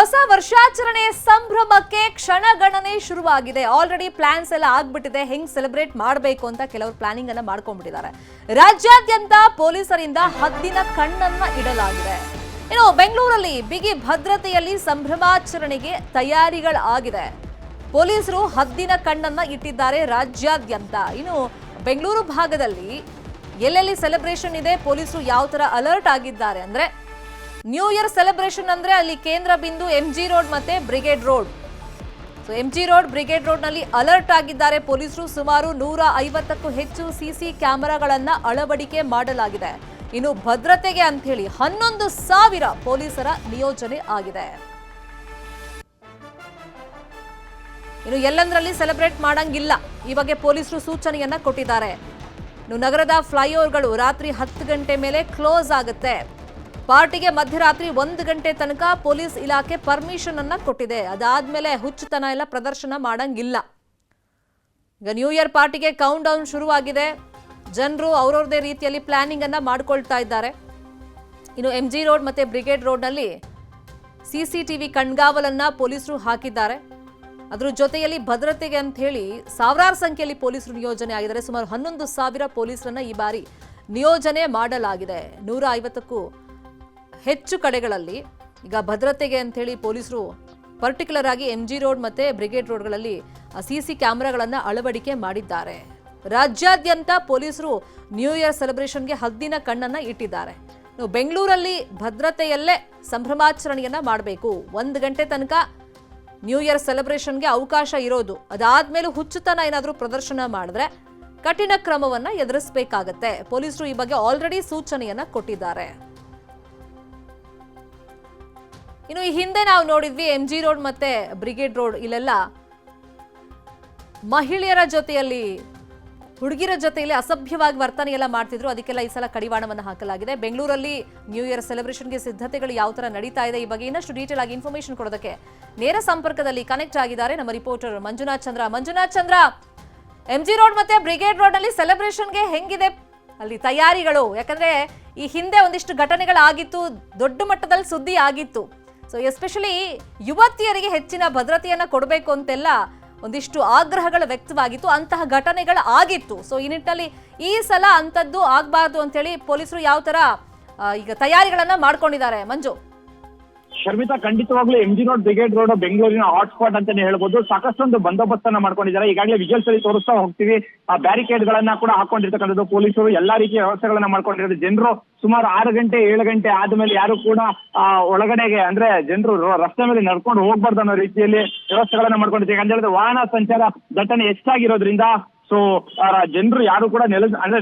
ಹೊಸ ವರ್ಷಾಚರಣೆ ಸಂಭ್ರಮಕ್ಕೆ ಕ್ಷಣಗಣನೆ ಶುರುವಾಗಿದೆ. ಆಲ್ರೆಡಿ ಪ್ಲಾನ್ಸ್ ಎಲ್ಲ ಆಗ್ಬಿಟ್ಟಿದೆ. ಹೆಂಗ್ ಸೆಲೆಬ್ರೇಟ್ ಮಾಡಬೇಕು ಅಂತ ಕೆಲವರು ಪ್ಲಾನಿಂಗ್ ಅನ್ನ ಮಾಡ್ಕೊಂಡ್ಬಿಟ್ಟಿದ್ದಾರೆ. ರಾಜ್ಯಾದ್ಯಂತ ಪೊಲೀಸರಿಂದ ಹದ್ದಿನ ಕಣ್ಣನ್ನ ಇಡಲಾಗಿದೆ. ಇನ್ನು ಬೆಂಗಳೂರಲ್ಲಿ ಬಿಗಿ ಭದ್ರತೆಯಲ್ಲಿ ಸಂಭ್ರಮಾಚರಣೆಗೆ ತಯಾರಿಗಳಾಗಿದೆ. ಪೊಲೀಸರು ಹದ್ದಿನ ಕಣ್ಣನ್ನ ಇಟ್ಟಿದ್ದಾರೆ ರಾಜ್ಯಾದ್ಯಂತ. ಇನ್ನು ಬೆಂಗಳೂರು ಭಾಗದಲ್ಲಿ ಎಲ್ಲೆಲ್ಲಿ ಸೆಲೆಬ್ರೇಷನ್ ಇದೆ, ಪೊಲೀಸರು ಯಾವ ತರ ಅಲರ್ಟ್ ಆಗಿದ್ದಾರೆ ಅಂದ್ರೆ ನ್ಯೂ ಇಯರ್ ಸೆಲೆಬ್ರೇಷನ್ ಅಂದ್ರೆ ಅಲ್ಲಿ ಕೇಂದ್ರ ಬಿಂದು ಎಂ ಜಿ ರೋಡ್ ಮತ್ತೆ Brigade Road so M G Road Brigade ರೋಡ್ನಲ್ಲಿ alert ಆಗಿದ್ದಾರೆ ಪೊಲೀಸರು. ಸುಮಾರು ನೂರ ಐವತ್ತಕ್ಕೂ ಹೆಚ್ಚು ಸಿಸಿ ಕ್ಯಾಮೆರಾಗಳನ್ನ ಅಳವಡಿಕೆ ಮಾಡಲಾಗಿದೆ. ಇನ್ನು ಭದ್ರತೆಗೆ ಅಂತ ಹೇಳಿ ಹನ್ನೊಂದು ಸಾವಿರ ಪೊಲೀಸರ ನಿಯೋಜನೆ ಆಗಿದೆ. ಇನ್ನು ಎಲ್ಲಂದ್ರಲ್ಲಿ ಸೆಲೆಬ್ರೇಟ್ ಮಾಡಂಗಿಲ್ಲ. ಈ ಬಗ್ಗೆ ಪೊಲೀಸರು ಸೂಚನೆಯನ್ನ ಕೊಟ್ಟಿದ್ದಾರೆ. ಇನ್ನು ನಗರದ ಫ್ಲೈಓವರ್ಗಳು ರಾತ್ರಿ ಹತ್ತು ಗಂಟೆ ಮೇಲೆ ಕ್ಲೋಸ್ ಆಗುತ್ತೆ. ಪಾರ್ಟಿಗೆ ಮಧ್ಯರಾತ್ರಿ ಒಂದು ಗಂಟೆ ತನಕ ಪೊಲೀಸ್ ಇಲಾಖೆ ಪರ್ಮಿಷನ್ ಅನ್ನ ಕೊಟ್ಟಿದೆ. ಅದಾದ್ಮೇಲೆ ಹುಚ್ಚುತನ ಎಲ್ಲ ಪ್ರದರ್ಶನ ಮಾಡಂಗಿಲ್ಲ. ಈಗ ನ್ಯೂ ಇಯರ್ ಪಾರ್ಟಿಗೆ ಕೌಂಟ್ ಡೌನ್ ಶುರುವಾಗಿದೆ. ಜನರು ಅವ್ರವ್ರದೇ ರೀತಿಯಲ್ಲಿ ಪ್ಲಾನಿಂಗ್ ಅನ್ನ ಮಾಡ್ಕೊಳ್ತಾ ಇದ್ದಾರೆ. ಇನ್ನು ಎಂ ಜಿ ರೋಡ್ ಮತ್ತೆ ಬ್ರಿಗೇಡ್ ರೋಡ್ನಲ್ಲಿ ಸಿಸಿಟಿವಿ ಕಣ್ಗಾವಲನ್ನ ಪೊಲೀಸರು ಹಾಕಿದ್ದಾರೆ. ಅದ್ರ ಜೊತೆಯಲ್ಲಿ ಭದ್ರತೆಗೆ ಅಂತ ಹೇಳಿ ಸಾವಿರಾರು ಸಂಖ್ಯೆಯಲ್ಲಿ ಪೊಲೀಸರು ನಿಯೋಜನೆ ಆಗಿದ್ದಾರೆ. ಸುಮಾರು ಹನ್ನೊಂದು ಸಾವಿರ ಪೊಲೀಸರನ್ನ ಈ ಬಾರಿ ನಿಯೋಜನೆ ಮಾಡಲಾಗಿದೆ. ನೂರ ಐವತ್ತಕ್ಕೂ ಹೆಚ್ಚು ಕಡೆಗಳಲ್ಲಿ, ಈಗ ಭದ್ರತೆಗೆ ಅಂಥೇಳಿ ಪೊಲೀಸರು ಪರ್ಟಿಕ್ಯುಲರ್ ಆಗಿ ಎಂ ಜಿ ರೋಡ್ ಮತ್ತು ಬ್ರಿಗೇಡ್ ರೋಡ್ಗಳಲ್ಲಿ ಸಿ ಸಿ ಕ್ಯಾಮ್ರಾಗಳನ್ನು ಅಳವಡಿಕೆ ಮಾಡಿದ್ದಾರೆ. ರಾಜ್ಯಾದ್ಯಂತ ಪೊಲೀಸರು ನ್ಯೂ ಇಯರ್ ಸೆಲೆಬ್ರೇಷನ್ಗೆ ಹದ್ದಿನ ಕಣ್ಣನ್ನು ಇಟ್ಟಿದ್ದಾರೆ. ಬೆಂಗಳೂರಲ್ಲಿ ಭದ್ರತೆಯಲ್ಲೇ ಸಂಭ್ರಮಾಚರಣೆಯನ್ನು ಮಾಡಬೇಕು. ಒಂದು ಗಂಟೆ ತನಕ ನ್ಯೂ ಇಯರ್ ಸೆಲೆಬ್ರೇಷನ್ಗೆ ಅವಕಾಶ ಇರೋದು. ಅದಾದ್ಮೇಲೆ ಹುಚ್ಚುತನ ಏನಾದರೂ ಪ್ರದರ್ಶನ ಮಾಡಿದ್ರೆ ಕಠಿಣ ಕ್ರಮವನ್ನು ಎದುರಿಸಬೇಕಾಗತ್ತೆ. ಪೊಲೀಸರು ಈ ಬಗ್ಗೆ ಆಲ್ರೆಡಿ ಸೂಚನೆಯನ್ನು ಕೊಟ್ಟಿದ್ದಾರೆ. ಇನ್ನು ಈ ಹಿಂದೆ ನಾವು ನೋಡಿದ್ವಿ ಎಂ ಜಿ ರೋಡ್ ಮತ್ತೆ ಬ್ರಿಗೇಡ್ ರೋಡ್ ಇಲ್ಲೆಲ್ಲ ಮಹಿಳೆಯರ ಜೊತೆಯಲ್ಲಿ ಹುಡುಗಿರ ಜೊತೆಯಲ್ಲಿ ಅಸಭ್ಯವಾಗಿ ವರ್ತನೆ ಎಲ್ಲ ಮಾಡ್ತಿದ್ರು. ಅದಕ್ಕೆಲ್ಲ ಈ ಸಲ ಕಡಿವಾಣವನ್ನು ಹಾಕಲಾಗಿದೆ. ಬೆಂಗಳೂರಲ್ಲಿ ನ್ಯೂ ಇಯರ್ ಸೆಲೆಬ್ರೇಷನ್ಗೆ ಸಿದ್ಧತೆಗಳು ಯಾವ ತರ ನಡೀತಾ ಇದೆ ಈ ಬಗ್ಗೆ ಇನ್ನಷ್ಟು ಡೀಟೇಲ್ ಆಗಿ ಇನ್ಫಾರ್ಮೇಶನ್ ಕೊಡೋದಕ್ಕೆ ನೇರ ಸಂಪರ್ಕದಲ್ಲಿ ಕನೆಕ್ಟ್ ಆಗಿದ್ದಾರೆ ನಮ್ಮ reporter Manjunath Chandra. Manjunath Chandra, M G Road ಮತ್ತೆ ಬ್ರಿಗೇಡ್ ರೋಡ್ನಲ್ಲಿ ಸೆಲೆಬ್ರೇಷನ್ಗೆ ಹೆಂಗಿದೆ? ಅಲ್ಲಿ ತಯಾರಿಗಳು, ಯಾಕಂದ್ರೆ ಈ ಹಿಂದೆ ಒಂದಿಷ್ಟು ಘಟನೆಗಳಾಗಿತ್ತು, ದೊಡ್ಡ ಮಟ್ಟದಲ್ಲಿ ಸುದ್ದಿ ಆಗಿತ್ತು. ಸೊ ಎಸ್ಪೆಷಲಿ ಯುವತಿಯರಿಗೆ ಹೆಚ್ಚಿನ ಭದ್ರತೆಯನ್ನು ಕೊಡಬೇಕು ಅಂತೆಲ್ಲ ಒಂದಿಷ್ಟು ಆಗ್ರಹಗಳು ವ್ಯಕ್ತವಾಗಿತ್ತು. ಅಂತಹ ಘಟನೆಗಳು ಆಗಿತ್ತು. ಸೊ ಈ ನಿಟ್ಟಿನಲ್ಲಿ ಈ ಸಲ ಅಂಥದ್ದು ಆಗಬಾರ್ದು ಅಂತೇಳಿ ಪೊಲೀಸರು ಯಾವ ಥರ ಈಗ ತಯಾರಿಗಳನ್ನು ಮಾಡ್ಕೊಂಡಿದ್ದಾರೆ. ಮಂಜು. ಶರ್ಮಿತಾ ಖಂಡಿತವಾಗ್ಲೂ M G Road Brigade Road ಬೆಂಗಳೂರಿನ ಹಾಟ್ಸ್ಪಾಟ್ ಅಂತಾನೆ ಹೇಳ್ಬೋದು. ಸಾಕಷ್ಟೊಂದು ಬಂದೋಬಸ್ತ್ ಅನ್ನ ಮಾಡ್ಕೊಂಡಿದ್ದಾರೆ. ಈಗಾಗಲೇ ವಿಜಲ್ ಅಲ್ಲಿ ತೋರಿಸ್ತಾ ಹೋಗ್ತೀವಿ. ಆ ಬ್ಯಾರಿಕೇಡ್ ಗಳನ್ನ ಕೂಡ ಹಾಕೊಂಡಿರ್ತಕ್ಕಂಥದ್ದು ಪೊಲೀಸರು. ಎಲ್ಲಾ ರೀತಿಯ ವ್ಯವಸ್ಥೆಗಳನ್ನ ಮಾಡ್ಕೊಂಡಿರೋದು. ಜನರು ಸುಮಾರು ಆರು ಗಂಟೆ, ಏಳು ಗಂಟೆ ಆದ್ಮೇಲೆ ಯಾರು ಕೂಡ, ಆ, ಒಳಗಡೆಗೆ ಅಂದ್ರೆ ಜನರು ರಸ್ತೆ ಮೇಲೆ ನಡ್ಕೊಂಡು ಹೋಗ್ಬಾರ್ದು ಅನ್ನೋ ರೀತಿಯಲ್ಲಿ ವ್ಯವಸ್ಥೆಗಳನ್ನ ಮಾಡ್ಕೊಂಡಿದ್ದೀವಿ ಅಂತ ಹೇಳಿದ್ರೆ ವಾಹನ ಸಂಚಾರ ದಟ್ಟಣೆ ಹೆಚ್ಚಾಗಿರೋದ್ರಿಂದ ಸೊ ಜನರು ಯಾರು ಕೂಡ ನೆಲ ಅಂದ್ರೆ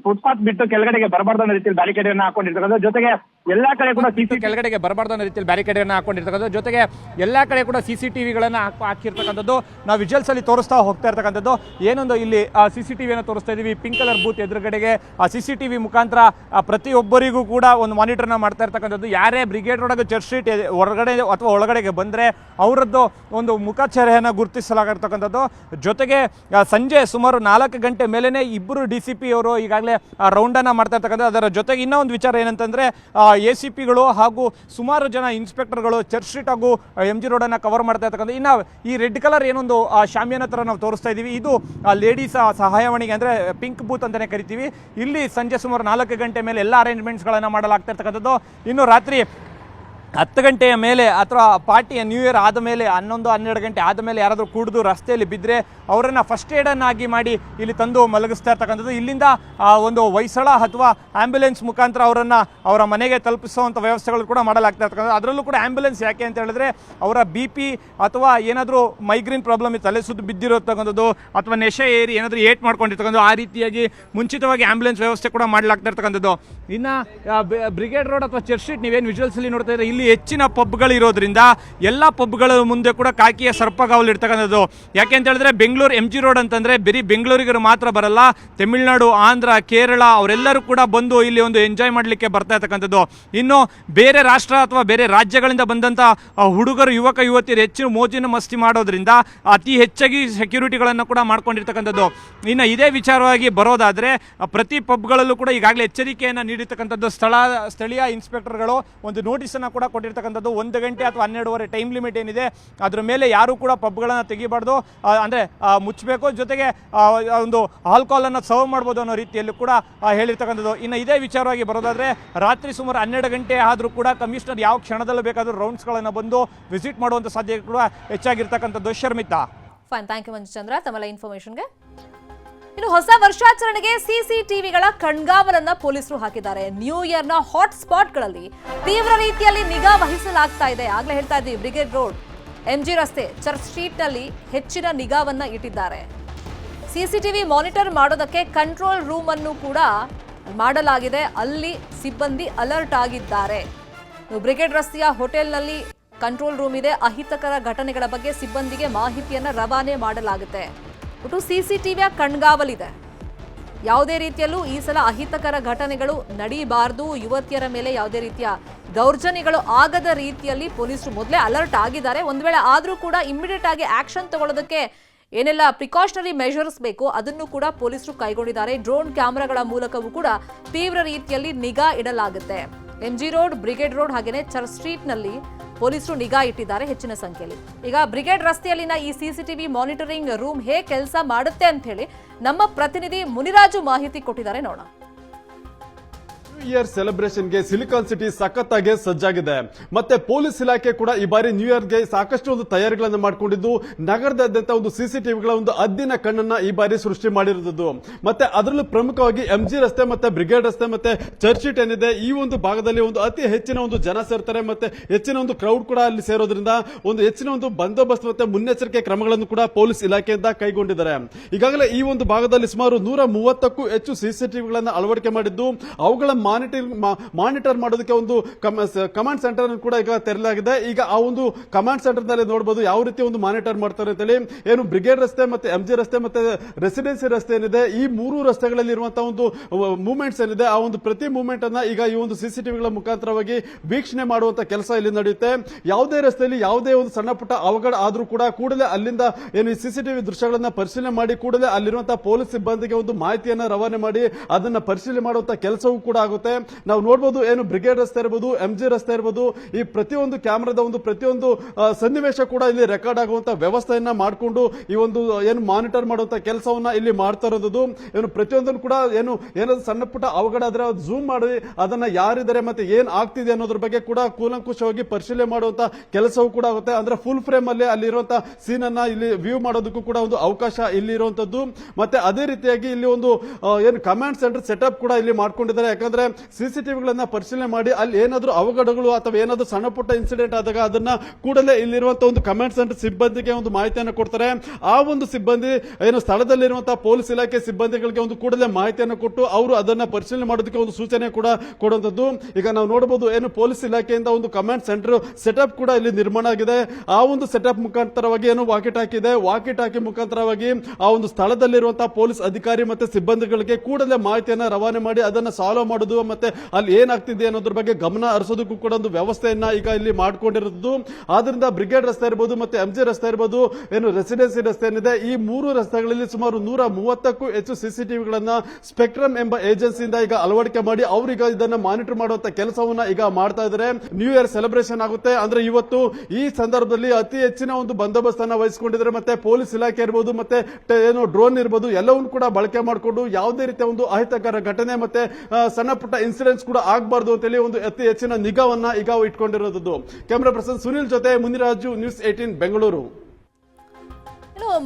ಫುಟ್ಪಾತ್ ಬಿಟ್ಟು ಕೆಳಗಡೆಗೆ ಬರಬಾರ್ದು ಅನ್ನೋ ರೀತಿಯಲ್ಲಿ ಬ್ಯಾರಿಕೇಡ್ ಅನ್ನ ಹಾಕೊಂಡಿರ್ತಕ್ಕಂಥ ಜೊತೆಗೆ ಎಲ್ಲಾ ಕಡೆ ಕೂಡ ಸಿಸಿ ಕೆಳಗಡೆಗೆ ಬರಬಾರ್ದು ಅನ್ನೋ ರೀತಿಯಲ್ಲಿ ಬ್ಯಾರಿಕೇಡ್ ಅನ್ನು ಹಾಕೊಂಡಿರ್ತಕ್ಕಂಥದ್ದು. ಜೊತೆಗೆ ಎಲ್ಲಾ ಕಡೆ ಕೂಡ ಸಿ ಸಿ ಟಿವಿಗಳನ್ನು ಹಾಕಿರ್ತಕ್ಕಂಥದ್ದು. ನಾವು ವಿಜುವಲ್ಸ್ ಅಲ್ಲಿ ತೋರಿಸ್ತಾ ಹೋಗ್ತಾ ಇರ್ತಕ್ಕಂಥದ್ದು. ಏನೊಂದು ಇಲ್ಲಿ ಸಿ ಸಿ ಟಿವಿಯನ್ನು ತೋರಿಸ್ತಾ ಇದೀವಿ. ಪಿಂಕ್ ಕಲರ್ ಬೂತ್ ಎದುರುಗಡೆಗೆ ಆ ಸಿ ಸಿ ಟಿವಿ ಮುಖಾಂತರ ಪ್ರತಿಯೊಬ್ಬರಿಗೂ ಕೂಡ ಒಂದು ಮಾನಿಟರ್ನ ಮಾಡ್ತಾ ಇರ್ತಕ್ಕಂಥದ್ದು. ಯಾರೇ ಬ್ರಿಗೇಡ್ ಒಳಗೆ ಚರ್ಚ್ ಸ್ಟ್ರೀಟ್ ಹೊರಗಡೆ ಅಥವಾ ಒಳಗಡೆಗೆ ಬಂದರೆ ಅವರದ್ದು ಒಂದು ಮುಖಚರ್ಯೆಯನ್ನು ಗುರುತಿಸಲಾಗಿರ್ತಕ್ಕಂಥದ್ದು. ಜೊತೆಗೆ ಸಂಜೆ ಸುಮಾರು ನಾಲ್ಕು ಗಂಟೆ ಮೇಲೇ ಇಬ್ಬರು ಡಿ ಸಿ ಪಿ ಅವರು ಈಗಾಗಲೇ ರೌಂಡನ್ನು ಮಾಡ್ತಾ ಇರ್ತಕ್ಕಂಥದ್ದು. ಅದರ ಜೊತೆಗೆ ಇನ್ನೂ ಒಂದು ವಿಚಾರ ಏನಂತಂದರೆ ಎ ಸಿ ಪಿಗಳು ಹಾಗೂ ಸುಮಾರು ಜನ ಇನ್ಸ್ಪೆಕ್ಟರ್ಗಳು ಚರ್ಚ್ ಸ್ಟ್ರೀಟ್ ಹಾಗೂ ಎಂ ಜಿ ರೋಡನ್ನು ಕವರ್ ಮಾಡ್ತಾ ಇರ್ತಕ್ಕಂಥ ಇನ್ನು ಈ ರೆಡ್ ಕಲರ್ ಏನೊಂದು ಶಾಮಿಯಾನ ಥರ ನಾವು ತೋರಿಸ್ತಾ ಇದ್ದೀವಿ ಇದು ಲೇಡೀಸ್ ಸಹಾಯವಾಣಿಗೆ ಅಂದರೆ ಪಿಂಕ್ ಬೂತ್ ಅಂತಲೇ ಕರಿತೀವಿ. ಇಲ್ಲಿ ಸಂಜೆ ಸುಮಾರು ನಾಲ್ಕು ಗಂಟೆ ಮೇಲೆ ಎಲ್ಲ ಅರೇಂಜ್ಮೆಂಟ್ಸ್ಗಳನ್ನು ಮಾಡಲಾಗ್ತಾ ಇರ್ತಕ್ಕಂಥದ್ದು. ಇನ್ನು ರಾತ್ರಿ ಹತ್ತು ಗಂಟೆಯ ಮೇಲೆ ಅಥವಾ ಪಾರ್ಟಿಯ ನ್ಯೂ ಇಯರ್ ಆದ ಮೇಲೆ ಹನ್ನೊಂದು, ಹನ್ನೆರಡು ಗಂಟೆ ಆದ ಮೇಲೆ ಯಾರಾದರೂ ಕುಡಿದು ರಸ್ತೆಯಲ್ಲಿ ಬಿದ್ದರೆ ಅವರನ್ನು ಫಸ್ಟ್ ಏಡನ್ನಾಗಿ ಮಾಡಿ ಇಲ್ಲಿ ತಂದು ಮಲಗಿಸ್ತಾ ಇರ್ತಕ್ಕಂಥದ್ದು. ಇಲ್ಲಿಂದ ಒಂದು ಹೊಯ್ಸಳ ಅಥವಾ ಆ್ಯಂಬುಲೆನ್ಸ್ ಮುಖಾಂತರ ಅವರನ್ನು ಅವರ ಮನೆಗೆ ತಲುಪಿಸುವಂಥ ವ್ಯವಸ್ಥೆಗಳು ಕೂಡ ಮಾಡಲಾಗ್ತಾ ಇರ್ತಕ್ಕಂಥದ್ದು. ಅದರಲ್ಲೂ ಕೂಡ ಆ್ಯಂಬುಲೆನ್ಸ್ ಯಾಕೆ ಅಂತ ಹೇಳಿದ್ರೆ ಅವರ ಬಿ ಪಿ ಅಥವಾ ಏನಾದರೂ ಮೈಗ್ರೇನ್ ಪ್ರಾಬ್ಲಮ್ ತಲೆ ಸುದ್ದು ಬಿದ್ದಿರತಕ್ಕಂಥದ್ದು ಅಥವಾ ನೆಶೆ ಏರಿ ಏನಾದರೂ ಏಟ್ ಮಾಡ್ಕೊಂಡಿರ್ತಕ್ಕಂಥದ್ದು, ಆ ರೀತಿಯಾಗಿ ಮುಂಚಿತವಾಗಿ ಆ್ಯಂಬುಲೆನ್ಸ್ ವ್ಯವಸ್ಥೆ ಕೂಡ ಮಾಡಲಾಗ್ತಾ ಇರ್ತಕ್ಕಂಥದ್ದು. ಇನ್ನು ಬ್ರಿಗೇಡ್ ರೋಡ್ ಅಥವಾ ಚರ್ಚ್ ಸ್ಟ್ರೀಟ್ ನೀವೇನು ವಿಜುವಲ್ಸಲ್ಲಿ ನೋಡ್ತಾ ಇದ್ರೆ ಇಲ್ಲಿ ಹೆಚ್ಚಿನ ಪಬ್ಗಳಿರೋದ್ರಿಂದ ಎಲ್ಲ ಪಬ್ಗಳ ಮುಂದೆ ಕೂಡ ಕಾಕಿಯ ಸರ್ಪಗಾವಲು ಇರ್ತಕ್ಕಂಥದ್ದು. ಯಾಕೆ ಅಂತ ಹೇಳಿದ್ರೆ ಬೆಂಗಳೂರು ಎಂ ಜಿ ರೋಡ್ ಅಂತಂದ್ರೆ ಬರೀ ಬೆಂಗಳೂರಿಗರು ಮಾತ್ರ ಬರಲ್ಲ ತಮಿಳುನಾಡು ಆಂಧ್ರ ಕೇರಳ ಅವರೆಲ್ಲರೂ ಕೂಡ ಬಂದು ಇಲ್ಲಿ ಒಂದು ಎಂಜಾಯ್ ಮಾಡಲಿಕ್ಕೆ ಬರ್ತಾ ಇರ್ತಕ್ಕಂಥದ್ದು. ಇನ್ನು ಬೇರೆ ರಾಷ್ಟ್ರ ಅಥವಾ ಬೇರೆ ರಾಜ್ಯಗಳಿಂದ ಬಂದಂಥ ಆ, ಹುಡುಗರು ಯುವಕ ಯುವತಿಯರು ಹೆಚ್ಚಿನ ಮೋಜಿನ ಮಸ್ತಿ ಮಾಡೋದ್ರಿಂದ ಅತಿ ಹೆಚ್ಚಾಗಿ ಸೆಕ್ಯೂರಿಟಿಗಳನ್ನು ಕೂಡ ಮಾಡ್ಕೊಂಡಿರ್ತಕ್ಕಂಥದ್ದು. ಇನ್ನು ಇದೇ ವಿಚಾರವಾಗಿ ಬರೋದಾದ್ರೆ ಪ್ರತಿ ಪಬ್ಗಳಲ್ಲೂ ಕೂಡ ಈಗಾಗಲೇ ಎಚ್ಚರಿಕೆಯನ್ನು ನೀಡಿರ್ತಕ್ಕಂಥದ್ದು ಸ್ಥಳ ಸ್ಥಳೀಯ ಇನ್ಸ್ಪೆಕ್ಟರ್ಗಳು ಒಂದು ನೋಟಿಸನ್ನು ಕೂಡ ಕೊಟ್ಟಿರ್ತಕ್ಕಂಥದ್ದು ಒಂದು ಗಂಟೆ ಅಥವಾ ಹನ್ನೆರಡುವರೆ ಟೈಮ್ ಲಿಮಿಟ್ ಏನಿದೆ, ಅದ್ರ ಮೇಲೆ ಯಾರು ಕೂಡ ಪಬ್ಗಳನ್ನು ತೆಗಿಬಾರ್ದು. ಅಂದರೆ ಮುಚ್ಚಬೇಕು ಜೊತೆಗೆ ಒಂದು ಆಲ್ಕೋಹಾಲನ್ನು ಸರ್ವ್ ಮಾಡ್ಬೋದು ಅನ್ನೋ ರೀತಿಯಲ್ಲಿ ಕೂಡ ಹೇಳಿರ್ತಕ್ಕಂಥದ್ದು. ಇನ್ನು ಇದೇ ವಿಚಾರವಾಗಿ ಬರೋದಾದ್ರೆ, ರಾತ್ರಿ ಸುಮಾರು ಹನ್ನೆರಡು ಗಂಟೆ ಆದರೂ ಕೂಡ ಕಮಿಷನರ್ ಯಾವ ಕ್ಷಣದಲ್ಲೂ ಬೇಕಾದರೂ ರೌಂಡ್ಸ್ಗಳನ್ನು ಬಂದು ವಿಸಿಟ್ ಮಾಡುವಂಥ ಸಾಧ್ಯತೆ ಕೂಡ ಹೆಚ್ಚಾಗಿರ್ತಕ್ಕಂಥದ್ದು. Sharmita. Fine thank you Manjuchandra. ತಮ್ಮೆಲ್ಲ ಇನ್ಫಾರ್ಮೇಶನ್ಗೆ ಇನ್ನು ಹೊಸ ವರ್ಷಾಚರಣೆಗೆ ಸಿಸಿಟಿವಿಗಳ ಕಣ್ಗಾವಲನ್ನ ಪೊಲೀಸರು ಹಾಕಿದ್ದಾರೆ. ನ್ಯೂ ಇಯರ್ನ ಹಾಟ್ ಸ್ಪಾಟ್ಗಳಲ್ಲಿ ತೀವ್ರ ರೀತಿಯಲ್ಲಿ ನಿಗಾ ವಹಿಸಲಾಗ್ತಾ ಇದೆ. ಆಗ್ಲೇ ಹೇಳ್ತಾ ಇದ್ದೀವಿ ಬ್ರಿಗೇಡ್ ರೋಡ್ ಎಂಜಿ ರಸ್ತೆ ಚರ್ಚ್ ಸ್ಟ್ರೀಟ್ನಲ್ಲಿ ಹೆಚ್ಚಿನ ನಿಗಾವನ್ನ ಇಟ್ಟಿದ್ದಾರೆ. ಸಿಸಿಟಿವಿ ಮಾನಿಟರ್ ಮಾಡೋದಕ್ಕೆ ಕಂಟ್ರೋಲ್ ರೂಮ್ ಅನ್ನು ಕೂಡ ಮಾಡಲಾಗಿದೆ. ಅಲ್ಲಿ ಸಿಬ್ಬಂದಿ ಅಲರ್ಟ್ ಆಗಿದ್ದಾರೆ. ಬ್ರಿಗೇಡ್ ರಸ್ತೆಯ ಹೋಟೆಲ್ನಲ್ಲಿ ಕಂಟ್ರೋಲ್ ರೂಮ್ ಇದೆ. ಅಹಿತಕರ ಘಟನೆಗಳ ಬಗ್ಗೆ ಸಿಬ್ಬಂದಿಗೆ ಮಾಹಿತಿಯನ್ನ ರವಾನೆ ಮಾಡಲಾಗುತ್ತೆ. ಒಟ್ಟು ಸಿಸಿಟಿವಿಯ ಕಣ್ಗಾವಲಿದೆ ಯಾವುದೇ ರೀತಿಯಲ್ಲೂ ಈ ಸಲ ಅಹಿತಕರ ಘಟನೆಗಳು ನಡೀಬಾರ್ದು. ಯುವತಿಯರ ಮೇಲೆ ಯಾವುದೇ ರೀತಿಯ ದೌರ್ಜನ್ಯಗಳು ಆಗದ ರೀತಿಯಲ್ಲಿ ಪೊಲೀಸರು ಮೊದಲೇ ಅಲರ್ಟ್ ಆಗಿದ್ದಾರೆ. ಒಂದು ವೇಳೆ ಆದರೂ ಕೂಡ ಇಮಿಡಿಯೇಟ್ ಆಗಿ ಆಕ್ಷನ್ ತಗೊಳ್ಳೋದಕ್ಕೆ ಏನೆಲ್ಲ ಪ್ರಿಕಾಷನರಿ ಮೆಷರ್ಸ್ ಬೇಕು, ಅದನ್ನು ಕೂಡ ಪೊಲೀಸರು ಕೈಗೊಂಡಿದ್ದಾರೆ. ಡ್ರೋನ್ ಕ್ಯಾಮೆರಾಗಳ ಮೂಲಕವೂ ಕೂಡ ತೀವ್ರ ರೀತಿಯಲ್ಲಿ ನಿಗಾ ಇಡಲಾಗುತ್ತೆ. ಎಂಜಿ ರೋಡ್ ಬ್ರಿಗೇಡ್ ರೋಡ್ ಹಾಗೆಯೇ ಚರ್ಚ್ ಸ್ಟ್ರೀಟ್ನಲ್ಲಿ ಪೊಲೀಸರು ನಿಗಾ ಇಟ್ಟಿದ್ದಾರೆ ಹೆಚ್ಚಿನ ಸಂಖ್ಯೆಯಲ್ಲಿ. ಈಗ ಬ್ರಿಗೇಡ್ ರಸ್ತೆಯಲ್ಲಿನ ಈ ಸಿಸಿಟಿವಿ ಮಾನಿಟರಿಂಗ್ ರೂಮ್ ಹೇಗೆ ಕೆಲಸ ಮಾಡುತ್ತೆ ಅಂತ ಹೇಳಿ ನಮ್ಮ ಪ್ರತಿನಿಧಿ ಮುನಿರಾಜು ಮಾಹಿತಿ ಕೊಟ್ಟಿದ್ದಾರೆ. ನೋಡೋಣ. ನ್ಯೂ ಸೆಲೆಬ್ರೇಷನ್ ಸೆಲೆಬ್ರೇಷನ್ಗೆ ಸಿಲಿಕಾನ್ ಸಿಟಿ ಸಖತ್ತಾಗಿ ಸಜ್ಜಾಗಿದೆ. ಮತ್ತೆ ಪೊಲೀಸ್ ಇಲಾಖೆ ಕೂಡ ಈ ಬಾರಿ ನ್ಯೂ ಇಯರ್ಗೆ ಸಾಕಷ್ಟು ಒಂದು ತಯಾರಿಗಳನ್ನು ಮಾಡಿಕೊಂಡಿದ್ದು, ನಗರದಾದ್ಯಂತ ಒಂದು ಸಿಸಿಟಿವಿಗಳ ಒಂದು ಅದ್ದಿನ ಕಣ್ಣನ್ನ ಈ ಬಾರಿ ಸೃಷ್ಟಿ ಮಾಡಿರುವುದು. ಮತ್ತೆ ಅದರಲ್ಲೂ ಪ್ರಮುಖವಾಗಿ ಎಂಜಿ ರಸ್ತೆ ಮತ್ತೆ ಬ್ರಿಗೇಡ್ ರಸ್ತೆ ಮತ್ತೆ ಚರ್ಚ್ ಇಟ್ ಏನಿದೆ, ಈ ಒಂದು ಭಾಗದಲ್ಲಿ ಒಂದು ಅತಿ ಹೆಚ್ಚಿನ ಒಂದು ಜನ ಸೇರ್ತಾರೆ, ಮತ್ತೆ ಹೆಚ್ಚಿನ ಒಂದು ಕ್ರೌಡ್ ಕೂಡ ಅಲ್ಲಿ ಸೇರೋದ್ರಿಂದ ಒಂದು ಹೆಚ್ಚಿನ ಒಂದು ಬಂದೋಬಸ್ತ್ ಮತ್ತೆ ಮುನ್ನೆಚ್ಚರಿಕೆ ಕ್ರಮಗಳನ್ನು ಕೂಡ ಪೊಲೀಸ್ ಇಲಾಖೆಯಿಂದ ಕೈಗೊಂಡಿದ್ದಾರೆ. ಈಗಾಗಲೇ ಈ ಒಂದು ಭಾಗದಲ್ಲಿ ಸುಮಾರು ನೂರ ಮೂವತ್ತಕ್ಕೂ ಹೆಚ್ಚು ಸಿಸಿಟಿವಿಗಳನ್ನು ಅಳವಡಿಕೆ ಮಾಡಿದ್ದು, ಅವುಗಳ ಮಾನಿಟರ್ ಮಾನಿಟರ್ ಮಾಡೋದಕ್ಕೆ ಒಂದು ಕಮಾಂಡ್ ಸೆಂಟರ್ ಕೂಡ ಈಗ ತೆರಲಾಗಿದೆ ಈಗ ಆ ಒಂದು ಕಮಾಂಡ್ ಸೆಂಟರ್ನಲ್ಲಿ ನೋಡಬಹುದು ಯಾವ ರೀತಿ ಒಂದು ಮಾನಿಟರ್ ಮಾಡ್ತಾರೆ ಅಂತೇಳಿ ಏನು ಬ್ರಿಗೇಡ್ ರಸ್ತೆ ಮತ್ತೆ ಎಂಜಿ ರಸ್ತೆ ಮತ್ತೆ ರೆಸಿಡೆನ್ಸಿ ರಸ್ತೆ ಏನಿದೆ, ಈ ಮೂರು ರಸ್ತೆಗಳಲ್ಲಿ ಇರುವಂತಹ ಒಂದು ಮೂವ್ಮೆಂಟ್ಸ್ ಏನಿದೆ, ಆ ಒಂದು ಪ್ರತಿ ಮೂವ್ಮೆಂಟ್ ಅನ್ನ ಈಗ ಈ ಒಂದು ಸಿಸಿಟಿವಿಗಳ ಮುಖಾಂತರವಾಗಿ ವೀಕ್ಷಣೆ ಮಾಡುವಂತ ಕೆಲಸ ಇಲ್ಲಿ ನಡೆಯುತ್ತೆ. ಯಾವುದೇ ರಸ್ತೆಯಲ್ಲಿ ಯಾವುದೇ ಒಂದು ಸಣ್ಣ ಪುಟ್ಟ ಅವಘಡ ಆದರೂ ಕೂಡ ಕೂಡಲೇ ಅಲ್ಲಿಂದ ಏನು ಈ ಸಿಸಿಟಿವಿ ದೃಶ್ಯಗಳನ್ನ ಪರಿಶೀಲನೆ ಮಾಡಿ, ಕೂಡಲೇ ಅಲ್ಲಿರುವಂತಹ ಪೊಲೀಸ್ ಸಿಬ್ಬಂದಿಗೆ ಒಂದು ಮಾಹಿತಿಯನ್ನ ರವಾನೆ ಮಾಡಿ, ಅದನ್ನ ಪರಿಶೀಲನೆ ಮಾಡುವಂತ ಕೆಲಸವೂ ಕೂಡ ಆಗುತ್ತೆ. ನಾವು ನೋಡಬಹುದು ಏನು ಬ್ರಿಗೇಡ್ ರಸ್ತೆ ಇರಬಹುದು ಎಂಜಿ ರಸ್ತೆ ಇರಬಹುದು ಈ ಪ್ರತಿಯೊಂದು ಕ್ಯಾಮ್ರಾದ ಒಂದು ಪ್ರತಿಯೊಂದು ಸನ್ನಿವೇಶ ಕೂಡ ಇಲ್ಲಿ ರೆಕಾರ್ಡ್ ಆಗುವಂತ ವ್ಯವಸ್ಥೆಯನ್ನ ಮಾಡಿಕೊಂಡು, ಈ ಒಂದು, ಏನು ಮಾನಿಟರ್ ಮಾಡುವಂತ ಕೆಲಸವನ್ನ ಇಲ್ಲಿ ಮಾಡ್ತಾ ಇರೋದು ಏನು ಪ್ರತಿಯೊಂದನ್ನು ಕೂಡ ಏನು, ಏನಾದ್ರು ಸಣ್ಣ ಪುಟ್ಟ ಅವಘಡ ಆದ್ರೆ ಝೂಮ್ ಮಾಡಿ, ಅದನ್ನ ಯಾರಿದ್ದಾರೆ ಮತ್ತೆ ಏನ್ ಆಗ್ತಿದೆ ಅನ್ನೋದ್ರ ಬಗ್ಗೆ ಕೂಡ ಕೂಲಂಕುಷವಾಗಿ ಪರಿಶೀಲನೆ ಮಾಡುವಂತ ಕೆಲಸವೂ ಕೂಡ ಆಗುತ್ತೆ. ಅಂದ್ರೆ ಫುಲ್ ಫ್ರೇಮ್ ಅಲ್ಲಿ ಅಲ್ಲಿರುವಂತ ಸೀನ್ ಅನ್ನ ಇಲ್ಲಿ ವ್ಯೂ ಮಾಡೋದಕ್ಕೂ ಕೂಡ ಒಂದು ಅವಕಾಶ ಇಲ್ಲಿ ಇರುವಂತದ್ದು. ಮತ್ತೆ ಅದೇ ರೀತಿಯಾಗಿ ಇಲ್ಲಿ ಒಂದು ಏನು ಕಮಾಂಡ್ ಸೆಂಟರ್ ಸೆಟಪ್ ಕೂಡ ಇಲ್ಲಿ ಮಾಡ್ಕೊಂಡಿದ್ದಾರೆ. ಯಾಕಂದ್ರೆ ಸಿಸಿಟಿವಿಗಳನ್ನ ಪರಿಶೀಲನೆ ಮಾಡಿ ಅಲ್ಲಿ ಏನಾದರೂ ಅವಘಡಗಳು ಅಥವಾ ಏನಾದರೂ ಸಣ್ಣ ಪುಟ್ಟ ಇನ್ಸಿಡೆಂಟ್ ಆದಾಗ ಅದನ್ನ ಕೂಡಲೇ ಇಲ್ಲಿರುವಂತಹ ಒಂದು ಕಮಾಂಡ್ ಸೆಂಟರ್ ಸಿಬ್ಬಂದಿಗೆ ಒಂದು ಮಾಹಿತಿಯನ್ನು ಕೊಡ್ತಾರೆ. ಆ ಒಂದು ಸಿಬ್ಬಂದಿ ಏನು ಸ್ಥಳದಲ್ಲಿರುವಂತಹ ಪೊಲೀಸ್ ಇಲಾಖೆ ಸಿಬ್ಬಂದಿಗಳಿಗೆ ಒಂದು ಕೂಡಲೇ ಮಾಹಿತಿಯನ್ನು ಕೊಟ್ಟು ಅವರು ಅದನ್ನ ಪರಿಶೀಲನೆ ಮಾಡೋದಕ್ಕೆ ಒಂದು ಸೂಚನೆ ಕೂಡ ಕೊಡುವಂಥದ್ದು ಈಗ ನಾವು ನೋಡಬಹುದು ಏನು ಪೊಲೀಸ್ ಇಲಾಖೆಯಿಂದ ಒಂದು ಕಮಾಂಡ್ ಸೆಂಟರ್ ಸೆಟಪ್ ಕೂಡ ಇಲ್ಲಿ ನಿರ್ಮಾಣ ಆಗಿದೆ. ಆ ಒಂದು ಸೆಟಪ್ ಮುಖಾಂತರವಾಗಿ ಏನು ವಾಕಿಟ್ ಹಾಕಿದೆ. ವಾಕಿಟ್ ಹಾಕಿ ಮುಖಾಂತರವಾಗಿ ಆ ಒಂದು ಸ್ಥಳದಲ್ಲಿರುವಂತಹ ಪೊಲೀಸ್ ಅಧಿಕಾರಿ ಮತ್ತೆ ಸಿಬ್ಬಂದಿಗಳಿಗೆ ಕೂಡಲೇ ಮಾಹಿತಿಯನ್ನು ರವಾನೆ ಮಾಡಿ ಅದನ್ನ ಸಾಲ್ವ್ ಮಾಡೋದು ಮತ್ತೆ ಅಲ್ಲಿ ಏನಾಗ್ತಿದೆ ಅನ್ನೋದ್ರ ಬಗ್ಗೆ ಗಮನ ಹರಿಸೋದಕ್ಕೂ ಕೂಡ ಒಂದು ವ್ಯವಸ್ಥೆಯನ್ನ ಈಗ ಇಲ್ಲಿ ಮಾಡ್ಕೊಂಡಿರೋದು. ಆದ್ರಿಂದ ಬ್ರಿಗೇಡ್ ರಸ್ತೆ ಇರ್ಬೋದು, ಮತ್ತೆ ಎಂಜಿ ರಸ್ತೆ ಇರ್ಬೋದು, ಏನು ರೆಸಿಡೆನ್ಸಿ ರಸ್ತೆ ಏನಿದೆ, ಈ ಮೂರು ರಸ್ತೆಗಳಲ್ಲಿ ಸುಮಾರು ನೂರ ಮೂವತ್ತಕ್ಕೂ ಹೆಚ್ಚು ಸಿಸಿಟಿವಿಗಳನ್ನ ಸ್ಪೆಕ್ಟ್ರಮ್ ಎಂಬ ಏಜೆನ್ಸಿಯಿಂದ ಈಗ ಅಳವಡಿಕೆ ಮಾಡಿ, ಅವ್ರೀಗ ಇದನ್ನ ಮಾನಿಟರ್ ಮಾಡುವಂತ ಕೆಲಸವನ್ನ ಈಗ ಮಾಡ್ತಾ ಇದ್ದಾರೆ ನ್ಯೂ ಇಯರ್ ಸೆಲೆಬ್ರೇಷನ್ ಆಗುತ್ತೆ. ಅಂದ್ರೆ ಇವತ್ತು ಈ ಸಂದರ್ಭದಲ್ಲಿ ಅತಿ ಹೆಚ್ಚಿನ ಒಂದು ಬಂದೋಬಸ್ತ್ ಅನ್ನ ವಹಿಸಿಕೊಂಡಿದ್ದಾರೆ. ಮತ್ತೆ ಪೊಲೀಸ್ ಇಲಾಖೆ ಇರ್ಬೋದು, ಮತ್ತೆ ಏನು ಡ್ರೋನ್ ಇರ್ಬೋದು, ಎಲ್ಲವನ್ನು ಕೂಡ ಬಳಕೆ ಮಾಡಿಕೊಂಡು ಯಾವುದೇ ರೀತಿಯ ಒಂದು ಅಹಿತಕರ ಘಟನೆ, ಮತ್ತೆ ಸಣ್ಣ ಪುಟ್ಟ ಇನ್ಸಿಡೆಂಟ್ಸ್ ಕೂಡ ಆಗಬಾರ್ದು ಅಂತೇಳಿ ಒಂದು ಅತಿ ಹೆಚ್ಚಿನ ನಿಗಾವನ್ನ ಈಗ ಇಟ್ಕೊಂಡಿರೋದು ಕ್ಯಾಮರಾ ಪರ್ಸನ್ ಸುನಿಲ್ ಜೊತೆ ಮುನಿರಾಜು ನ್ಯೂಸ್ ಏಟೀನ್ ಬೆಂಗಳೂರು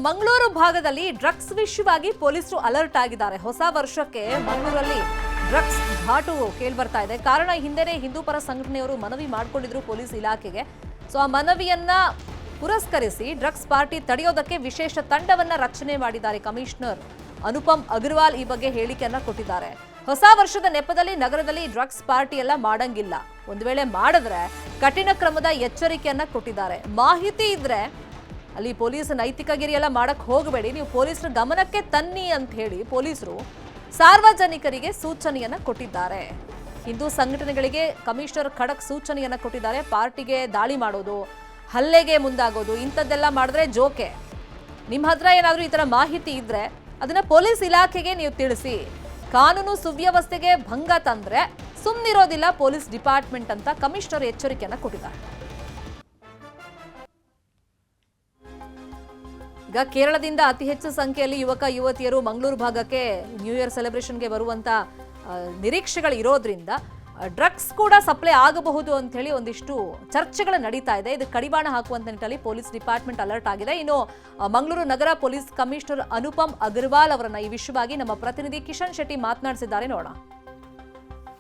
ಮಂಗಳೂರು ಭಾಗದಲ್ಲಿ ಡ್ರಗ್ಸ್ ವಿಷಯವಾಗಿ ಪೊಲೀಸರು ಅಲರ್ಟ್ ಆಗಿದ್ದಾರೆ. ಹೊಸ ವರ್ಷಕ್ಕೆ ಮಂಗಳೂರಲ್ಲಿ ಡ್ರಗ್ಸ್ ಘಾಟು ಕೇಳ್ಬರ್ತಾ ಇದೆ. ಕಾರಣ ಹಿಂದೆನೆ ಹಿಂದೂ ಪರ ಸಂಘಟನೆಯವರು ಮನವಿ ಮಾಡಿಕೊಂಡಿದ್ರು ಪೊಲೀಸ್ ಇಲಾಖೆಗೆ. ಸೊ ಆ ಮನವಿಯನ್ನ ಪುರಸ್ಕರಿಸಿ ಡ್ರಗ್ಸ್ ಪಾರ್ಟಿ ತಡೆಯೋದಕ್ಕೆ ವಿಶೇಷ ತಂಡವನ್ನ ರಚನೆ ಮಾಡಿದ್ದಾರೆ ಕಮಿಷನರ್ ಅನುಪಮ್ ಅಗರ್ವಾಲ್ ಈ ಬಗ್ಗೆ ಹೇಳಿಕೆಯನ್ನ ಕೊಟ್ಟಿದ್ದಾರೆ. ಹೊಸ ವರ್ಷದ ನೆಪದಲ್ಲಿ ನಗರದಲ್ಲಿ ಡ್ರಗ್ಸ್ ಪಾರ್ಟಿ ಎಲ್ಲ ಮಾಡಂಗಿಲ್ಲ. ಒಂದು ವೇಳೆ ಮಾಡಿದ್ರೆ ಕಠಿಣ ಕ್ರಮದ ಎಚ್ಚರಿಕೆಯನ್ನ ಕೊಟ್ಟಿದ್ದಾರೆ. ಮಾಹಿತಿ ಇದ್ರೆ ಅಲ್ಲಿ ಪೊಲೀಸ್ ನೈತಿಕ ಎಲ್ಲ ಮಾಡಕ್ ಹೋಗಬೇಡಿ. ನೀವು ಪೊಲೀಸರ ಗಮನಕ್ಕೆ ತನ್ನಿ ಅಂತ ಹೇಳಿ ಪೊಲೀಸರು ಸಾರ್ವಜನಿಕರಿಗೆ ಸೂಚನೆಯನ್ನ ಕೊಟ್ಟಿದ್ದಾರೆ. ಹಿಂದೂ ಸಂಘಟನೆಗಳಿಗೆ ಕಮಿಷನರ್ ಖಡಕ್ ಸೂಚನೆಯನ್ನ ಕೊಟ್ಟಿದ್ದಾರೆ. ಪಾರ್ಟಿಗೆ ದಾಳಿ ಮಾಡೋದು, ಹಲ್ಲೆಗೆ ಮುಂದಾಗೋದು, ಇಂಥದ್ದೆಲ್ಲ ಮಾಡಿದ್ರೆ ಜೋಕೆ. ನಿಮ್ಮ ಹತ್ರ ಏನಾದರೂ ಈ ಥರ ಮಾಹಿತಿ ಇದ್ರೆ ಅದನ್ನ ಪೊಲೀಸ್ ಇಲಾಖೆಗೆ ನೀವು ತಿಳಿಸಿ. ಕಾನೂನು ಸುವ್ಯವಸ್ಥೆಗೆ ಭಂಗ ತಂದ್ರೆ ಸುಮ್ಮನಿರೋದಿಲ್ಲ ಪೊಲೀಸ್ ಡಿಪಾರ್ಟ್ಮೆಂಟ್ ಅಂತ ಕಮಿಷನರ್ ಎಚ್ಚರಿಕೆಯನ್ನು ಕೊಟ್ಟಿದ್ದಾರೆ. ಈಗ ಕೇರಳದಿಂದ ಅತಿ ಹೆಚ್ಚು ಸಂಖ್ಯೆಯಲ್ಲಿ ಯುವಕ, ಯುವತಿಯರು ಮಂಗಳೂರು ಭಾಗಕ್ಕೆ ನ್ಯೂ ಇಯರ್ ಸೆಲೆಬ್ರೇಷನ್ಗೆ ಬರುವಂತ ನಿರೀಕ್ಷೆಗಳು ಇರೋದ್ರಿಂದ ಡ್ರಗ್ಸ್ ಕೂಡ ಸಪ್ಲೈ ಆಗಬಹುದು ಅಂತ ಹೇಳಿ ಒಂದಿಷ್ಟು ಚರ್ಚೆಗಳು ನಡೀತಾ ಇದೆ. ಇದು ಕಡಿವಾಣ ಹಾಕುವಂತ ನಿಟ್ಟಲ್ಲಿ ಪೊಲೀಸ್ ಡಿಪಾರ್ಟ್ಮೆಂಟ್ ಅಲರ್ಟ್ ಆಗಿದೆ. ಇನ್ನು ಮಂಗಳೂರು ನಗರ ಪೊಲೀಸ್ ಕಮಿಷನರ್ ಅನುಪಮ್ ಅಗರ್ವಾಲ್ ಅವರನ್ನ ಈ ವಿಷಯವಾಗಿ ನಮ್ಮ ಪ್ರತಿನಿಧಿ ಕಿಶನ್ ಶೆಟ್ಟಿ ಮಾತನಾಡಿಸಿದ್ದಾರೆ. ನೋಡೋಣ.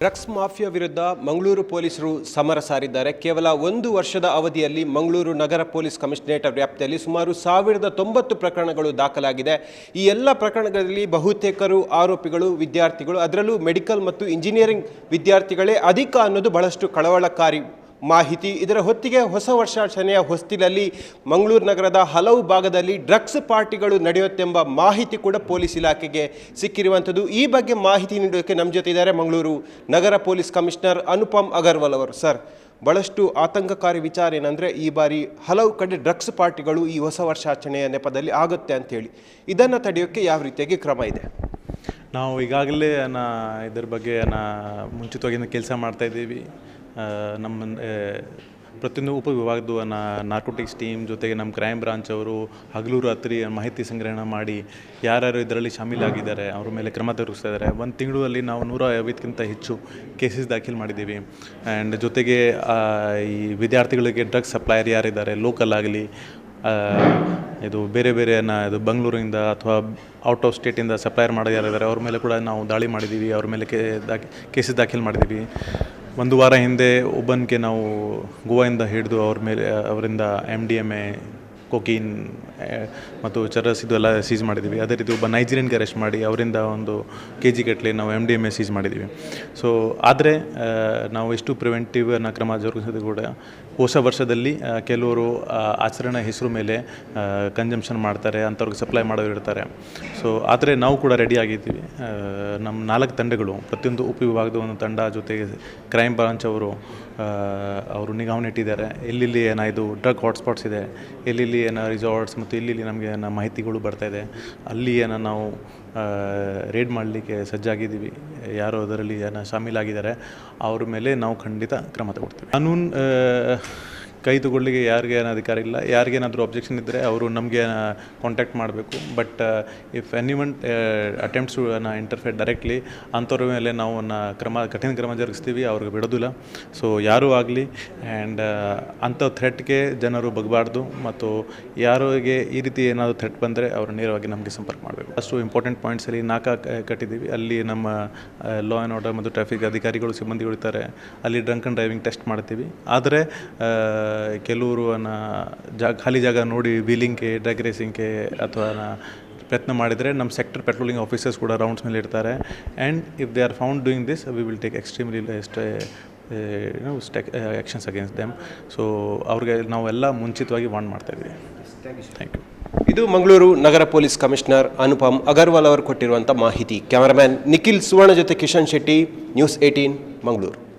ಡ್ರಗ್ಸ್ ಮಾಫಿಯಾ ವಿರುದ್ಧ ಮಂಗಳೂರು ಪೊಲೀಸರು ಸಮರ ಸಾರಿದ್ದಾರೆ. ಕೇವಲ ಒಂದು ವರ್ಷದ ಅವಧಿಯಲ್ಲಿ ಮಂಗಳೂರು ನಗರ ಪೊಲೀಸ್ ಕಮಿಷನರೇಟ್ ವ್ಯಾಪ್ತಿಯಲ್ಲಿ ಸುಮಾರು ಸಾವಿರದ ತೊಂಬತ್ತು ಪ್ರಕರಣಗಳು ದಾಖಲಾಗಿದೆ. ಈ ಎಲ್ಲ ಪ್ರಕರಣಗಳಲ್ಲಿ ಬಹುತೇಕರು ಆರೋಪಿಗಳು, ವಿದ್ಯಾರ್ಥಿಗಳು, ಅದರಲ್ಲೂ ಮೆಡಿಕಲ್ ಮತ್ತು ಇಂಜಿನಿಯರಿಂಗ್ ವಿದ್ಯಾರ್ಥಿಗಳೇ ಅಧಿಕ ಅನ್ನೋದು ಬಹಳಷ್ಟು ಕಳವಳಕಾರಿ ಮಾಹಿತಿ. ಇದರ ಹೊತ್ತಿಗೆ ಹೊಸ ವರ್ಷಾಚರಣೆಯ ಹೊಸ್ತಿಲಲ್ಲಿ ಮಂಗಳೂರು ನಗರದ ಹಲವು ಭಾಗದಲ್ಲಿ ಡ್ರಗ್ಸ್ ಪಾರ್ಟಿಗಳು ನಡೆಯುತ್ತೆಂಬ ಮಾಹಿತಿ ಕೂಡ ಪೊಲೀಸ್ ಇಲಾಖೆಗೆ ಸಿಕ್ಕಿರುವಂಥದ್ದು. ಈ ಬಗ್ಗೆ ಮಾಹಿತಿ ನೀಡೋಕ್ಕೆ ನಮ್ಮ ಜೊತೆ ಇದ್ದಾರೆ ಮಂಗಳೂರು ನಗರ ಪೊಲೀಸ್ ಕಮಿಷನರ್ ಅನುಪಮ್ ಅಗರ್ವಾಲ್ ಅವರು. ಸರ್ ಬಹಳಷ್ಟು ಆತಂಕಕಾರಿ ವಿಚಾರ ಏನಂದರೆ ಈ ಬಾರಿ ಹಲವು ಕಡೆ ಡ್ರಗ್ಸ್ ಪಾರ್ಟಿಗಳು ಈ ಹೊಸ ವರ್ಷಾಚರಣೆಯ ನೆಪದಲ್ಲಿ ಆಗುತ್ತೆ ಅಂಥೇಳಿ ಇದನ್ನು ತಡೆಯೋಕ್ಕೆ ಯಾವ ರೀತಿಯಾಗಿ ಕ್ರಮ ಇದೆ? ನಾವು ಈಗಾಗಲೇ ನಾ ಇದ್ರ ಬಗ್ಗೆ ನಾ ಮುಂಚಿತವಾಗಿ ಕೆಲಸ ಮಾಡ್ತಾ ಇದ್ದೀವಿ. ಆ, ನಮ್ಮ ಪ್ರತಿಯೊಂದು ಉಪವಿಭಾಗದ ನಾರ್ಕೋಟಿಕ್ಸ್ ಟೀಮ್ ಜೊತೆಗೆ ನಮ್ಮ ಕ್ರೈಮ್ ಬ್ರಾಂಚ್ ಅವರು ಹಗಲು ರಾತ್ರಿ ಮಾಹಿತಿ ಸಂಗ್ರಹಣ ಮಾಡಿ ಯಾರ್ಯಾರು ಇದರಲ್ಲಿ ಶಾಮೀಲಾಗಿದ್ದಾರೆ, ಅವ್ರ ಮೇಲೆ ಕ್ರಮ ಜರುಗಿಸ್ತಾ ಇದ್ದಾರೆ ಒಂದು ತಿಂಗಳಲ್ಲಿ ನಾವು ನೂರ ಐವತ್ತಕ್ಕಿಂತ ಹೆಚ್ಚು ಕೇಸಸ್ ದಾಖಲು ಮಾಡಿದ್ದೀವಿ. ಆ್ಯಂಡ್ ಜೊತೆಗೆ ಈ ವಿದ್ಯಾರ್ಥಿಗಳಿಗೆ ಡ್ರಗ್ಸ್ ಸಪ್ಲೈಯರ್ ಯಾರಿದ್ದಾರೆ ಲೋಕಲ್ ಆಗಲಿ ಇದು ಬೇರೆ ಬೇರೆ ನಾ, ಇದು ಬೆಂಗಳೂರಿಂದ ಅಥವಾ ಔಟ್ ಆಫ್ ಸ್ಟೇಟಿಂದ ಸಪ್ಲೈಯರ್ ಮಾಡೋದು ಯಾರಿದ್ದಾರೆ, ಅವ್ರ ಮೇಲೆ ಕೂಡ ನಾವು ದಾಳಿ ಮಾಡಿದ್ದೀವಿ, ಅವ್ರ ಮೇಲೆ ಕೇಸಸ್ ದಾಖಲು ಮಾಡಿದ್ದೀವಿ. ಒಂದು ವಾರ ಹಿಂದೆ ಒಬ್ಬನಿಗೆ ನಾವು ಗೋವಾದಿಂದ ಹಿಡಿದು ಅವ್ರ ಮೇಲೆ ಅವರಿಂದ M D M A cocaine ಮತ್ತು ಚರಸ್ ಇದು ಎಲ್ಲ ಸೀಸ್ ಮಾಡಿದ್ದೀವಿ. ಅದೇ ರೀತಿ ಒಬ್ಬ ನೈಜೀರಿಯನ್ಗೆ ಅರೆಸ್ಟ್ ಮಾಡಿ ಅವರಿಂದ ಒಂದು ಕೆ ಜಿ ಗಟ್ಟಲೆ ನಾವು M D M A seize ಮಾಡಿದ್ದೀವಿ. ಸೊ ಆದರೆ ನಾವು ಎಷ್ಟು ಪ್ರಿವೆಂಟಿವ್ ಅನ್ನೋ ಕ್ರಮ ಜರುಗಿಸಿದ್ರು ಕೂಡ ಹೊಸ ವರ್ಷದಲ್ಲಿ ಕೆಲವರು ಆಚರಣೆ ಹೆಸರು ಮೇಲೆ ಕನ್ಸಂಪ್ಷನ್ ಮಾಡ್ತಾರೆ, ಅಂಥವ್ರಿಗೆ ಸಪ್ಲೈ ಮಾಡೋರು ಇರ್ತಾರೆ. ಸೊ ಆದರೆ ನಾವು ಕೂಡ ರೆಡಿ ಆಗಿದ್ದೀವಿ. ನಮ್ಮ ನಾಲ್ಕು ತಂಡಗಳು, ಪ್ರತಿಯೊಂದು ಉಪವಿಭಾಗದ ಒಂದು ತಂಡ ಜೊತೆಗೆ ಕ್ರೈಮ್ ಬ್ರಾಂಚ್ ಅವರು ಅವರು ನಿಗಾವಣೆ ಇಟ್ಟಿದ್ದಾರೆ ಎಲ್ಲೆಲ್ಲಿ ಏನಾಯಿತು ಡ್ರಗ್ ಹಾಟ್ಸ್ಪಾಟ್ಸ್ ಇದೆ, ಎಲ್ಲೆಲ್ಲಿ ಏನೋ ರಿಸಾರ್ಟ್ಸ್ ಮತ್ತು ಇಲ್ಲಿ ನಮಗೆ ಮಾಹಿತಿಗಳು ಬರ್ತಾ ಇದೆ ಅಲ್ಲಿ ಏನೋ ನಾವು ರೇಡ್ ಮಾಡಲಿಕ್ಕೆ ಸಜ್ಜಾಗಿದ್ದೀವಿ. ಯಾರು ಅದರಲ್ಲಿ ಏನೋ ಶಾಮೀಲಾಗಿದ್ದಾರೆ, ಅವ್ರ ಮೇಲೆ ನಾವು ಖಂಡಿತ ಕ್ರಮ ತಗೊಳ್ತೀವಿ. ಕಾನೂನು ಕೈ ಯಾರಿಗೆ ಏನು ಅಧಿಕಾರ ಇಲ್ಲ. ಯಾರಿಗೇನಾದರೂ ಅಬ್ಜೆಕ್ಷನ್ ಇದ್ದರೆ ಅವರು ನಮಗೆ ಕಾಂಟ್ಯಾಕ್ಟ್ ಮಾಡಬೇಕು. But if any one attempts ನಾ ಇಂಟರ್ಫೇರ್ ಡೈರೆಕ್ಟ್ಲಿ ಅಂಥವ್ರ ಮೇಲೆ ನಾವು ಕ್ರಮ, ಕಠಿಣ ಕ್ರಮ ಜರುಗಿಸ್ತೀವಿ, ಅವ್ರಿಗೆ ಬಿಡೋದಿಲ್ಲ. ಸೊ ಯಾರೂ ಆಗಲಿ ಆ್ಯಂಡ್ ಅಂಥ ಥ್ರೆಟ್ಗೆ ಜನರು ಬಗಬಾರ್ದು. ಮತ್ತು ಯಾರಿಗೆ ಈ ರೀತಿ ಏನಾದರೂ ಥ್ರೆಟ್ ಬಂದರೆ ಅವರು ನೇರವಾಗಿ ನಮಗೆ ಸಂಪರ್ಕ ಮಾಡಬೇಕು. ಅಷ್ಟು ಇಂಪಾರ್ಟೆಂಟ್ ಪಾಯಿಂಟ್ಸಲ್ಲಿ ನಾಕ ಕಟ್ಟಿದ್ದೀವಿ. ಅಲ್ಲಿ ನಮ್ಮ ಲಾ ಆ್ಯಂಡ್ ಆರ್ಡರ್ ಮತ್ತು ಟ್ರಾಫಿಕ್ ಅಧಿಕಾರಿಗಳು ಸಿಬ್ಬಂದಿಗಳು ಇರ್ತಾರೆ ಅಲ್ಲಿ ಡ್ರಂಕ್ ಆ್ಯಂಡ್ ಡ್ರೈವಿಂಗ್ ಟೆಸ್ಟ್ ಮಾಡ್ತೀವಿ. ಆದರೆ ಕೆಲವರು ಜಾಗ ಖಾಲಿ ಜಾಗ ನೋಡಿ ವೀಲಿಂಗ್ಗೆ ಡ್ರಗ್ ರೇಸಿಂಗ್ಗೆ ಅಥವಾ ಪ್ರಯತ್ನ ಮಾಡಿದರೆ ನಮ್ಮ ಸೆಕ್ಟರ್ ಪೆಟ್ರೋಲಿಂಗ್ ಆಫೀಸರ್ಸ್ ಕೂಡ ರೌಂಡ್ಸ್ ಮೇಲೆ ಇರ್ತಾರೆ. And if they are found doing this we will take extremely you know strict actions against them so ಅವ್ರಿಗೆ ನಾವೆಲ್ಲ ಮುಂಚಿತವಾಗಿ ವಾರ್ನ್ ಮಾಡ್ತಾ ಇದ್ದೀವಿ ಥ್ಯಾಂಕ್ ಯು ಇದು ಮಂಗಳೂರು ನಗರ ಪೊಲೀಸ್ ಕಮಿಷನರ್ ಅನುಪಮ್ ಅಗರ್ವಾಲ್ ಅವರು ಕೊಟ್ಟಿರುವಂಥ ಮಾಹಿತಿ. ಕ್ಯಾಮರಾಮ್ಯಾನ್ ನಿಖಿಲ್ ಸುವರ್ಣ ಜೊತೆ ಕಿಶನ್ ಶೆಟ್ಟಿ, ನ್ಯೂಸ್ ಏಯ್ಟೀನ್, ಮಂಗಳೂರು.